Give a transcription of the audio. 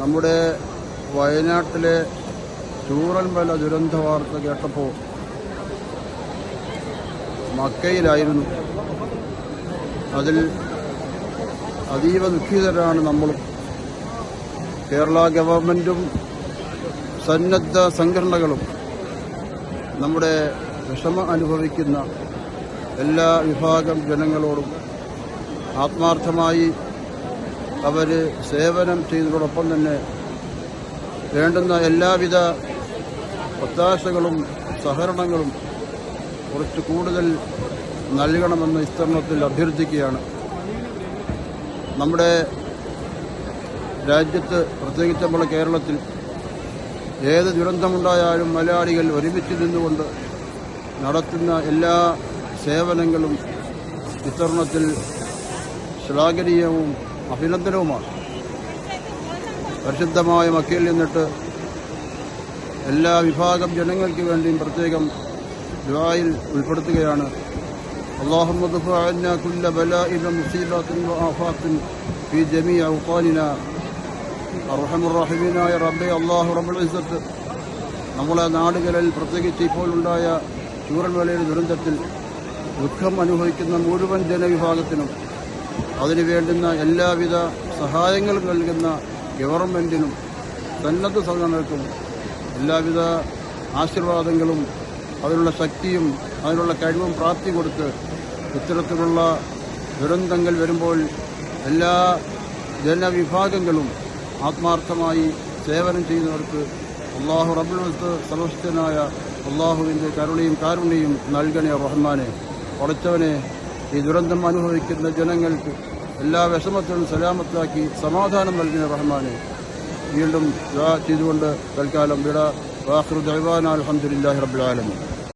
നമ്മുടെ വയനാട്ടിലെ ചൂറൽമല ദുരന്ത വാർത്ത കേട്ടപ്പോൾ മക്കയിലായിരുന്നു. അതിൽ അതീവ ദുഃഖിതരാണ് നമ്മളും. കേരള ഗവൺമെന്റും സന്നദ്ധ സംഘടനകളും നമ്മുടെ വിഷമം അനുഭവിക്കുന്ന എല്ലാ വിഭാഗം ജനങ്ങളോടും ആത്മാർത്ഥമായി അവർ സേവനം ചെയ്തതോടൊപ്പം തന്നെ വേണ്ടുന്ന എല്ലാവിധ ഒത്താശകളും സഹകരണങ്ങളും കുറച്ച് കൂടുതൽ നൽകണമെന്ന് ഇസ്തരണത്തിൽ അഭ്യർത്ഥിക്കുകയാണ്. നമ്മുടെ രാജ്യത്ത് പ്രത്യേകിച്ച് നമ്മുടെ കേരളത്തിൽ ഏത് ദുരന്തമുണ്ടായാലും മലയാളികൾ ഒരുമിച്ച് നിന്നുകൊണ്ട് നടത്തുന്ന എല്ലാ സേവനങ്ങളും ഇത്തരണത്തിൽ ശ്ലാഘനീയവും അഭിനന്ദനവുമാണ് പരിശുദ്ധമായ മക്കയിൽ നിന്നിട്ട് എല്ലാ വിഭാഗം ജനങ്ങൾക്ക് വേണ്ടിയും പ്രത്യേകം ദുആയിൽ ഉൾപ്പെടുത്തുകയാണ് اللهم ادفع عنا كل بلاء ومصيبة وآفات في جميع أوطاننا അർഹം റഹിമീനായ റബ്ബെ അള്ളാഹു റബ്ബുൽ ഇസ്സത്ത് നമ്മളെ നാടുകളിൽ പ്രത്യേകിച്ച് ഇപ്പോൾ ഉണ്ടായ ചൂരൽമലയുടെ ദുരന്തത്തിൽ ദുഃഖം അനുഭവിക്കുന്ന മുഴുവൻ ജനവിഭാഗത്തിനും അതിനു വേണ്ടുന്ന എല്ലാവിധ സഹായങ്ങളും നൽകുന്ന ഗവൺമെന്റിനും സന്നദ്ധ സംഘടനകൾക്കും എല്ലാവിധ ആശീർവാദങ്ങളും അതിനുള്ള ശക്തിയും അതിനുള്ള കഴിവും പ്രാപ്തി കൊടുത്ത് ഇത്തരത്തിലുള്ള ദുരന്തങ്ങൾ വരുമ്പോൾ എല്ലാ ജനവിഭാഗങ്ങളും ആത്മാർത്ഥമായി സേവനം ചെയ്യുന്നവർക്ക് അള്ളാഹു റബുൽത്ത് സർവസ്ഥനായ അള്ളാഹുവിന്റെ കരുണയും കാരുണ്യയും നൽകണേ റഹ്മാനെ. ഉടച്ചവനെ ഈ ദുരന്തം അനുഭവിക്കുന്ന ജനങ്ങൾക്ക് എല്ലാ വിഷമത്തിനും സലാമത്താക്കി സമാധാനം നൽകുന്ന റഹ്മാനെ വീണ്ടും ചെയ്തുകൊണ്ട് തൽക്കാലം വിട. വാഹൃദ് അലഹമുല്ലാഹി റബ്ബുലാലമി